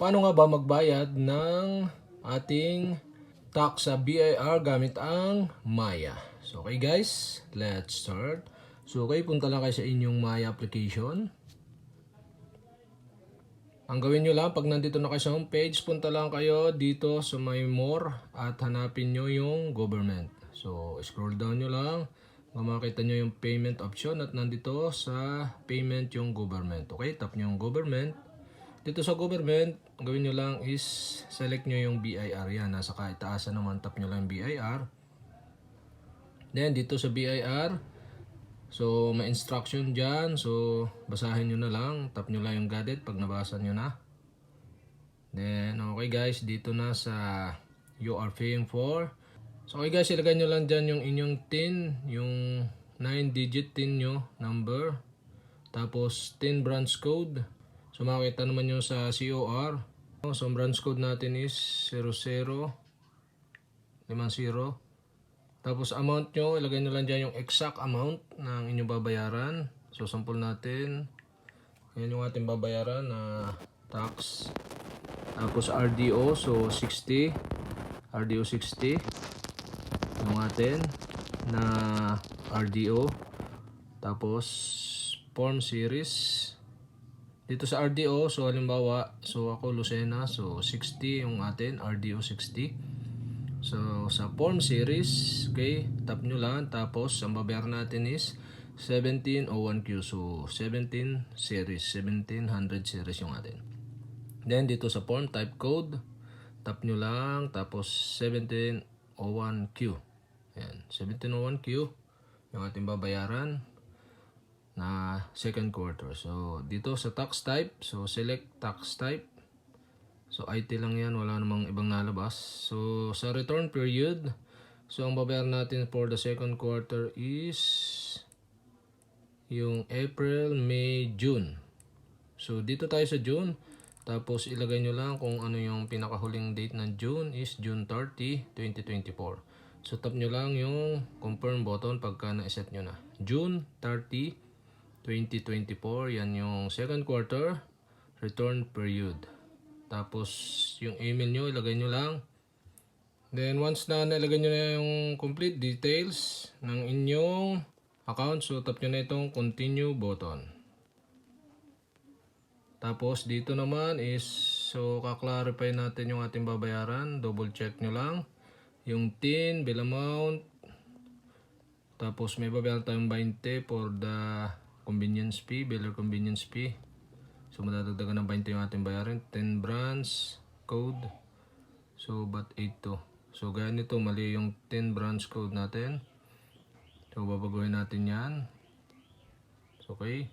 paano nga ba magbayad ng ating tax sa BIR gamit ang Maya. So okay guys, let's start. So okay, punta lang kayo sa inyong Maya application. Ang gawin nyo lang, pag nandito na kayo sa homepage, punta lang kayo dito sa may more at hanapin nyo yung government. So, scroll down nyo lang. Kung makita nyo yung payment option at nandito sa payment yung government. Okay, tap nyo yung government. Dito sa government, ang gawin nyo lang is select nyo yung BIR yan. Nasa kaitaasan naman, tap nyo lang yung BIR. Then, dito sa BIR, So, may instruction dyan. So, basahin nyo na lang. Tap nyo lang yung gadget pag nabasa nyo na. Then, okay guys. Dito na sa you are paying for. So, okay guys. Ilagay nyo lang dyan yung inyong TIN. Yung 9-digit TIN nyo. Number. Tapos, TIN branch code. So, makikita naman nyo sa COR. So, branch code natin is 00 50. Tapos amount nyo, ilagay nyo lang dyan yung exact amount ng inyong babayaran. So sample natin. Yan yung ating babayaran na tax. Tapos RDO, so 60. RDO 60. Yung atin na RDO. Tapos form series. Dito sa RDO, so halimbawa, so ako Lucena, so 60 yung atin, RDO 60. So, sa form series, okay, tap nyo lang. Tapos, ang babayaran natin is 1701Q. So, 17 series, 1700 series yung atin. Then, dito sa form type code, tap nyo lang. Tapos, 1701Q. Ayan, 1701Q yung ating babayaran na second quarter. So, dito sa tax type, so select tax type. So IT lang yan, wala namang ibang nalabas. So sa return period, so ang babayaran natin for the second quarter is yung April, May, June. So dito tayo sa June. Tapos ilagay nyo lang kung ano yung pinakahuling date ng June is June 30, 2024. So tap nyo lang yung confirm button pagka na-set nyo na. June 30, 2024. Yan yung second quarter return period. Tapos, yung email nyo, ilagay nyo lang. Then, once na nilagay nyo na yung complete details ng inyong account, so tap nyo na itong continue button. Tapos, dito naman is, so kaklarify natin yung ating babayaran. Double check nyo lang. Yung TIN, bill amount. Tapos, may babayaran tayong 20 for the convenience fee, biller convenience fee. So madadagdagan ng 20 yung ating bayarin. 10 branch code. So but 8 to. So gaya nito mali yung 10 branch code natin. So babaguhin natin yan. So, okay.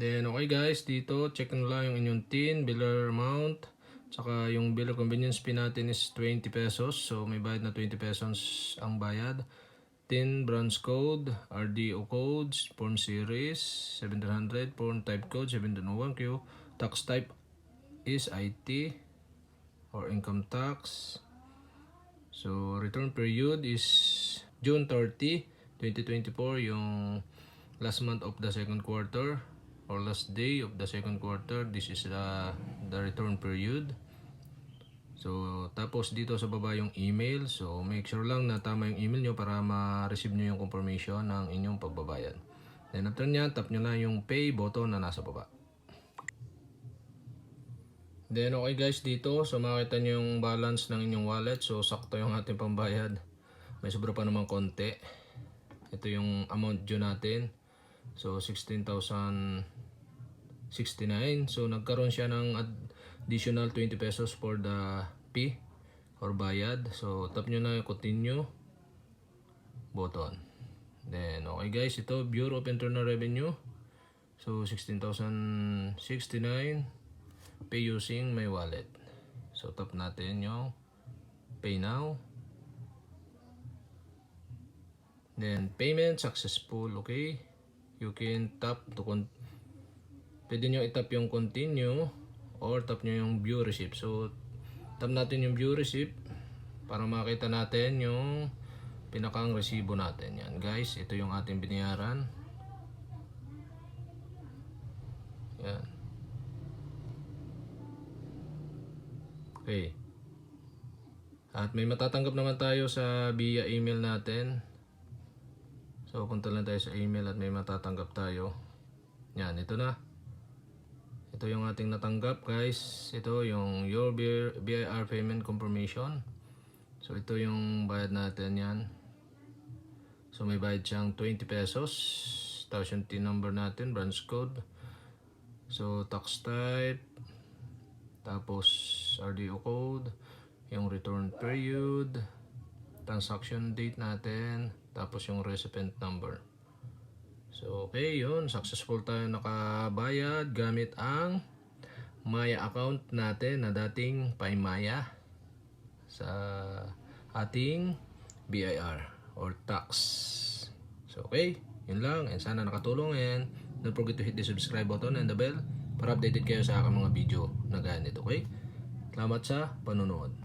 Then okay guys, dito check nyo lang yung inyong TIN, biller amount. Tsaka yung biller convenience fee natin is 20 pesos. So may bayad na 20 pesos ang bayad. 10 branch code, RDO codes, form series 700, form type code 701Q, tax type is IT or income tax. So return period is June 30, 2024 yung last month of the second quarter or last day of the second quarter. This is the the return period. So, tapos dito sa baba yung email. So, make sure lang na tama yung email nyo para ma-receive nyo yung confirmation ng inyong pagbabayad. Then after nyan, tap nyo lang yung pay button na nasa baba. Then okay guys, dito so makita nyo yung balance ng inyong wallet. So, sakto yung ating pambayad. May sobra pa naman konti. Ito yung amount due natin. So, 16,069. So, nagkaroon siya ng additional 20 pesos for the fee or bayad. So, tap nyo na yung continue button. Then, okay guys, ito Bureau of Internal Revenue. So, 16,069 pay using my wallet. So, tap natin yung pay now. Then, payment successful. Okay. You can tap to Pwede nyo itap yung continue or tap nyo yung view receipt. So, tap natin yung view receipt para makita natin yung pinakang resibo natin. Yan guys, ito yung ating binayaran. Yan. Okay. At may matatanggap naman tayo sa via email natin. So, punta lang tayo sa email at may matatanggap tayo. Yan, ito na. Ito yung ating natanggap, guys. Ito yung your BIR payment confirmation. So, ito yung bayad natin yan. So, may bayad siyang 20 pesos. Tapos yung TIN number natin, branch code. So, tax type. Tapos, RDO code. Yung return period. Transaction date natin. Tapos yung recipient number. So, okay, yun. Successful tayo nakabayad gamit ang Maya account natin na dating Paymaya sa ating BIR or tax. So, okay. Yun lang. And sana nakatulong and don't forget to hit the subscribe button and the bell para updated kayo sa aking mga video na ganito. Okay? Salamat sa panonood.